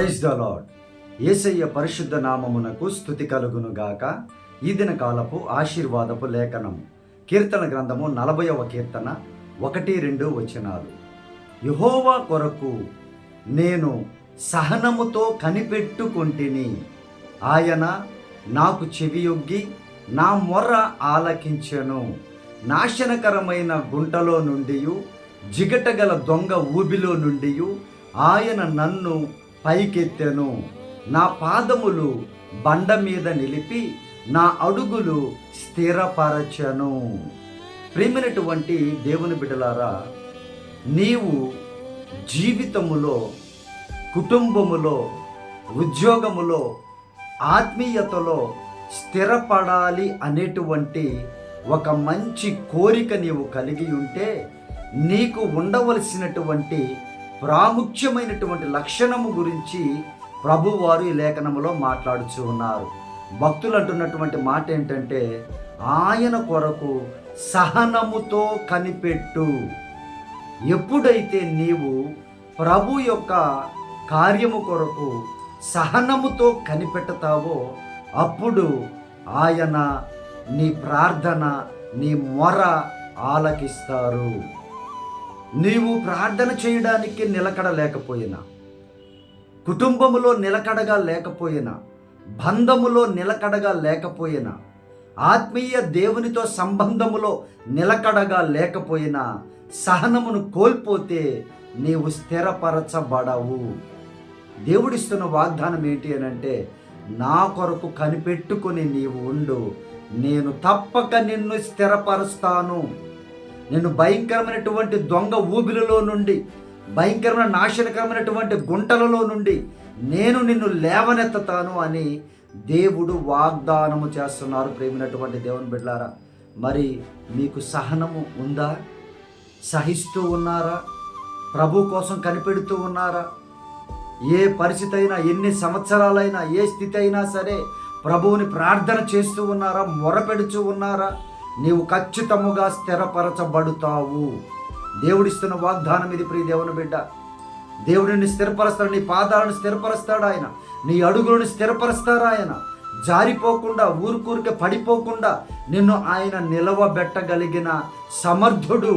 Praise the lord యేసయ్య పరిశుద్ధ నామమునకు స్థుతి కలుగును గాక. ఈ దిన కాలపు ఆశీర్వాదపు లేఖనం. కీర్తన గ్రంథము నలభైవ కీర్తన ఒకటి రెండు వచనాలు. యహోవా కొరకు నేను సహనముతో కనిపెట్టుకుంటుని. ఆయన నాకు చెవియొగ్గి నా మొర్ర ఆలకించెను. నాశనకరమైన గుంటలో నుండి జిగటగల దొంగ ఊబిలో నుండి ఆయన నన్ను పైకెత్తెను. నా పాదములు బండ మీద నిలిపి నా అడుగులు స్థిరపరచను. ప్రేమైనటువంటి దేవుని బిడ్డలారా నీవు జీవితములో కుటుంబములో ఉద్యోగములో ఆత్మీయతలో స్థిరపడాలి అనేటువంటి ఒక మంచి కోరిక నీవు కలిగి ఉంటే నీకు ఉండవలసినటువంటి ప్రాముఖ్యమైనటువంటి లక్షణము గురించి ప్రభువారు ఈ లేఖనములో మాట్లాడుచు ఉన్నారు. భక్తులు అంటున్నటువంటి మాట ఏంటంటే ఆయన కొరకు సహనముతో కనిపెట్టు. ఎప్పుడైతే నీవు ప్రభు యొక్క కార్యము కొరకు సహనముతో కనిపెడతావో అప్పుడు ఆయన నీ ప్రార్థన నీ మొర ఆలకిస్తారు. నీవు ప్రార్థన చేయడానికి నిలకడ లేకపోయినా కుటుంబములో నిలకడగా లేకపోయినా బంధములో నిలకడగా లేకపోయినా ఆత్మీయ దేవునితో సంబంధములో నిలకడగా లేకపోయినా సహనమును కోల్పోతే నీవు స్థిరపరచబడవు. దేవుడిస్తున్న వాగ్దానం ఏంటి అని అంటే నా కొరకు కనిపెట్టుకుని నీవు ఉండు నేను తప్పక నిన్ను స్థిరపరుస్తాను. నేను భయంకరమైనటువంటి దొంగ ఊబిలలో నుండి భయంకరమైన నాశనకరమైనటువంటి గుంటలలో నుండి నేను నిన్ను లేవనెత్తుతాను అని దేవుడు వాగ్దానము చేస్తున్నారు ప్రేమినటువంటి దేవుని బిడ్డారా మరి మీకు సహనము ఉందా? సహిస్తూ ఉన్నారా? ప్రభు కోసం కనిపెడుతూ ఉన్నారా? ఏ పరిస్థితి అయినా ఎన్ని సంవత్సరాలైనా ఏ స్థితి అయినా సరే ప్రభువుని ప్రార్థన చేస్తూ ఉన్నారా? మొరపెడుచూ ఉన్నారా? నీవు ఖచ్చితముగా స్థిరపరచబడుతావు. దేవుడిస్తున్న వాగ్దానం ఇది ప్రియ దేవుని బిడ్డ. దేవుడిని స్థిరపరుస్తాడు నీ పాదాలను స్థిరపరుస్తాడు ఆయన. నీ అడుగులను స్థిరపరుస్తాడు ఆయన. జారిపోకుండా ఊరుకూరికే పడిపోకుండా నిన్ను ఆయన నిలవబెట్టగలిగిన సమర్థుడు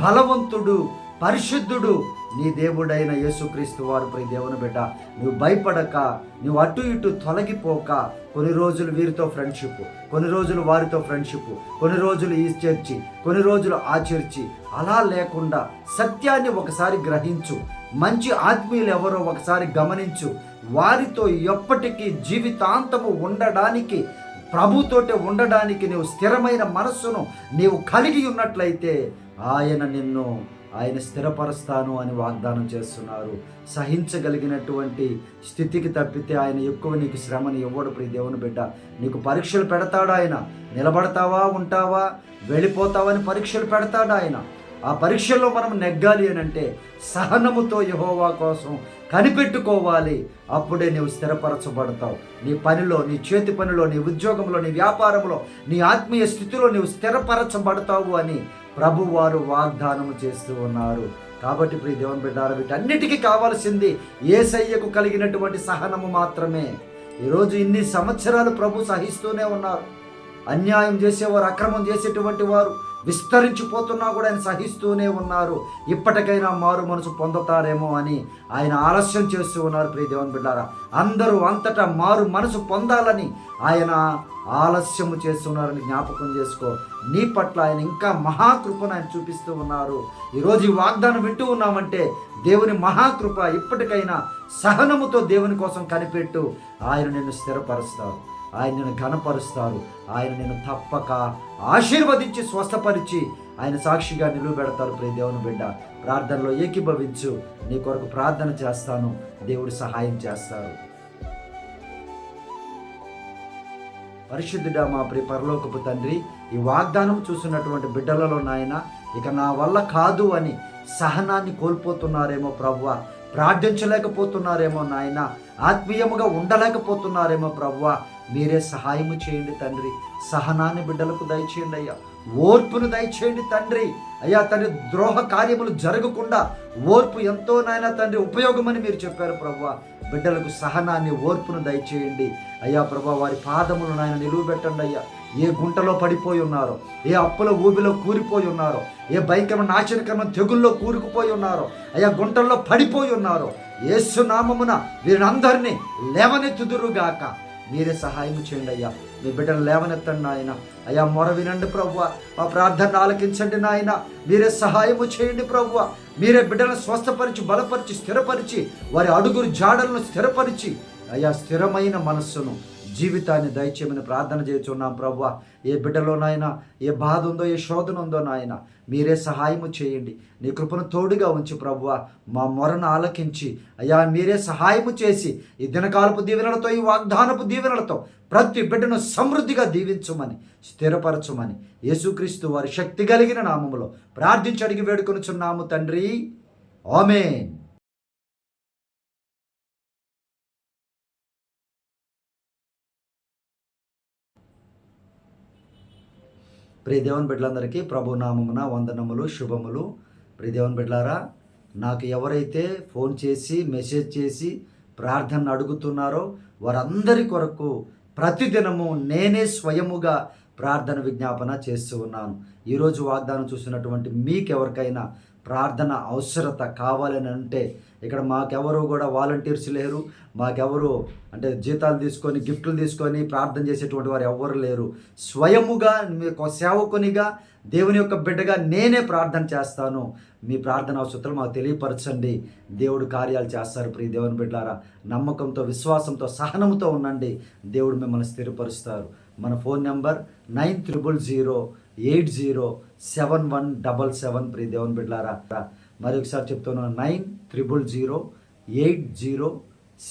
బలవంతుడు పరిశుద్ధుడు నీ దేవుడైన యేసుక్రీస్తు వారు పోయి దేవుని బిడ్డ నువ్వు భయపడక నువ్వు అటు ఇటు తొలగిపోక. కొన్ని రోజులు వీరితో ఫ్రెండ్షిప్ కొన్ని రోజులు వారితో ఫ్రెండ్షిప్ కొన్ని రోజులు ఈ చర్చి కొన్ని రోజులు ఆ చర్చి అలా లేకుండా సత్యాన్ని ఒకసారి గ్రహించు. మంచి ఆత్మీయులు ఎవరో ఒకసారి గమనించు. వారితో ఎప్పటికీ జీవితాంతము ఉండడానికి ప్రభుతోటే ఉండడానికి నీవు స్థిరమైన మనస్సును నీవు కలిగి ఉన్నట్లయితే ఆయన నిన్ను ఆయన స్థిరపరుస్తాను అని వాగ్దానం చేస్తున్నారు. సహించగలిగినటువంటి స్థితికి తప్పితే ఆయన ఎక్కువ నీకు శ్రమని ఇవ్వడు ప్రియ దేవుని బిడ్డ. నీకు పరీక్షలు పెడతాడు ఆయన. నిలబడతావా ఉంటావా? వెళ్ళిపోతావని పరీక్షలు పెడతాడు ఆయన. ఆ పరీక్షల్లో మనం నెగ్గాలి అని అంటే సహనముతో యహోవా కోసం కనిపెట్టుకోవాలి. అప్పుడే నీవు స్థిరపరచబడతావు. నీ పనిలో నీ చేతి పనిలో నీ ఉద్యోగంలో నీ వ్యాపారంలో నీ ఆత్మీయ స్థితిలో నీవు స్థిరపరచబడతావు అని ప్రభువారు వాగ్దానము చేస్తూ ఉన్నారు. కాబట్టి ప్రియ దేవుని బిడ్డారు వీటన్నిటికీ కావాల్సింది ఏసయ్యకు కలిగినటువంటి సహనము మాత్రమే. ఈరోజు ఇన్ని సంవత్సరాలు ప్రభు సహిస్తూనే ఉన్నారు. అన్యాయం చేసేవారు అక్రమం చేసేటువంటి వారు విస్తరించిపోతున్నా కూడా ఆయన సహిస్తూనే ఉన్నారు. ఇప్పటికైనా మారు మనసు పొందుతారేమో అని ఆయన ఆలస్యం చేస్తూ ఉన్నారు ప్రియ దేవన్ బిడ్డారా. అందరూ అంతటా మారు మనసు పొందాలని ఆయన ఆలస్యము చేస్తున్నారని జ్ఞాపకం చేసుకో. నీ పట్ల ఆయన ఇంకా మహాకృపను ఆయన చూపిస్తూ ఉన్నారు. ఈరోజు ఈ వాగ్దానం వింటూ ఉన్నామంటే దేవుని మహాకృప ఇప్పటికైనా సహనముతో దేవుని కోసం కనిపెట్టు. ఆయన నిన్ను స్థిరపరుస్తారు ఆయన ఘనపరుస్తారు. ఆయన నేను తప్పక ఆశీర్వదించి స్వస్థపరిచి ఆయన సాక్షిగా నిలువబెడతారు. ప్రే దేవుని బిడ్డ ప్రార్థనలో ఏకీభవించు. నీ కొరకు ప్రార్థన చేస్తాను. దేవుడు సహాయం చేస్తారు. పరిశుద్ధుడా మా ప్రియ పరలోకపు తండ్రి ఈ వాగ్దానం చూసినటువంటి బిడ్డలలో నాయన ఇక నా వల్ల కాదు అని సహనాన్ని కోల్పోతున్నారేమో ప్రభువ ప్రార్థించలేకపోతున్నారేమో నాయన ఆత్మీయముగా ఉండలేకపోతున్నారేమో ప్రవ్వా మీరే సహాయము చేయండి తండ్రి. సహనాన్ని బిడ్డలకు దయచేయండి అయ్యా. ఓర్పును దయచేయండి తండ్రి. అయ్యా తండ్రి ద్రోహ కార్యములు జరగకుండా ఓర్పు ఎంతో నాయన తండ్రి ఉపయోగమని మీరు చెప్పారు ప్రభు బిడ్డలకు సహనాన్ని ఓర్పును దయచేయండి. అయ్యా ప్రభా వారి పాదములు నాయన నిలువ పెట్టండి అయ్యా. ఏ గుంటలో పడిపోయి ఉన్నారో ఏ అప్పుల ఊబిలో కూరిపోయి ఉన్నారో ఏ భయంకరమైన నాశనకరమైన తెగుల్లో కూరుకుపోయి ఉన్నారో అయ్యా గుంటల్లో పడిపోయి ఉన్నారో ఏసునామమున వీరందరినీ లేవనెత్తుదురుగాక. మీరే సహాయం చేయండి అయ్యా. మీ బిడ్డను లేవనెత్తండి నాయన. అయ్యా మొర వినండి ప్రభు మా ప్రార్థన ఆలకించండి నాయన. మీరే సహాయము చేయండి ప్రభు మీరే బిడ్డలను స్వస్థపరిచి బలపరిచి స్థిరపరిచి వారి అడుగురు జాడలను స్థిరపరిచి అయ్యా స్థిరమైన మనస్సును జీవితాన్ని దయచేయమని ప్రార్థన చేస్తున్నాం ప్రభు ఏ బిడ్డలోనైనా ఏ బాధ ఉందో ఏ శోధన ఉందో నాయన మీరే సహాయము చేయండి. నీ కృపను తోడుగా ఉంచి ప్రభు మా మొరను ఆలకించి అయ్యా మీరే సహాయము చేసి ఈ దినకాలపు దీవెనలతో ఈ వాగ్దానపు దీవెనలతో ప్రతి బిడ్డను సమృద్ధిగా దీవించమని స్థిరపరచమని యేసుక్రీస్తు వారి శక్తి కలిగిన నామములో ప్రార్థించి అడిగి వేడుకొనుచున్నాము తండ్రి. ఆమెన్. ప్రియదేవన్ బిడ్డలందరికీ ప్రభు నామమున వందనములు శుభములు. ప్రియదేవన్ బిడ్డలారా నాకు ఎవరైతే ఫోన్ చేసి మెసేజ్ చేసి ప్రార్థన అడుగుతున్నారో వారందరి కొరకు ప్రతిదినము నేనే స్వయముగా ప్రార్థన విజ్ఞాపన చేస్తూ ఉన్నాను. ఈరోజు వాగ్దానం చూసినటువంటి మీకెవరికైనా ప్రార్థన అవసరత కావాలని అంటే ఇక్కడ మాకెవరు కూడా వాలంటీర్స్ లేరు మాకెవరు అంటే జీతాలు తీసుకొని గిఫ్ట్లు తీసుకొని ప్రార్థన చేసేటువంటి వారు ఎవ్వరు లేరు. స్వయముగా మీకు సేవకునిగా దేవుని యొక్క బిడ్డగా నేనే ప్రార్థన చేస్తాను. మీ ప్రార్థన అవసరతలు మాకు తెలియపరచండి. దేవుడు కార్యాలు చేస్తారు ప్రియ దేవుని బిడ్డారా నమ్మకంతో విశ్వాసంతో సహనంతో ఉండండి. దేవుడు మిమ్మల్ని స్థిరపరుస్తారు. మన phone number nine triple zero eight zero seven one double seven pre దేవుని బిడ్లారా మరి ఒకసారి చెప్తున్నాను nine triple zero eight zero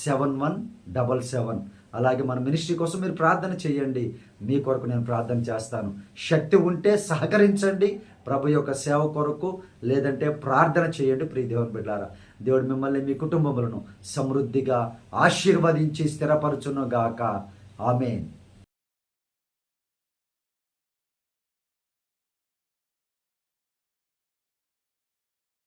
seven one double seven అలాగే మన మినిస్ట్రీ కోసం మీరు ప్రార్థన చేయండి మీ కొరకు నేను ప్రార్థన చేస్తాను. శక్తి ఉంటే సహకరించండి ప్రభు యొక్క సేవ కొరకు లేదంటే ప్రార్థన చేయండి ప్రియ దేవుని బిడ్డారా దేవుడు మిమ్మల్ని మీ కుటుంబములను సమృద్ధిగా ఆశీర్వదించి స్థిరపరచును గాక ఆమెన్.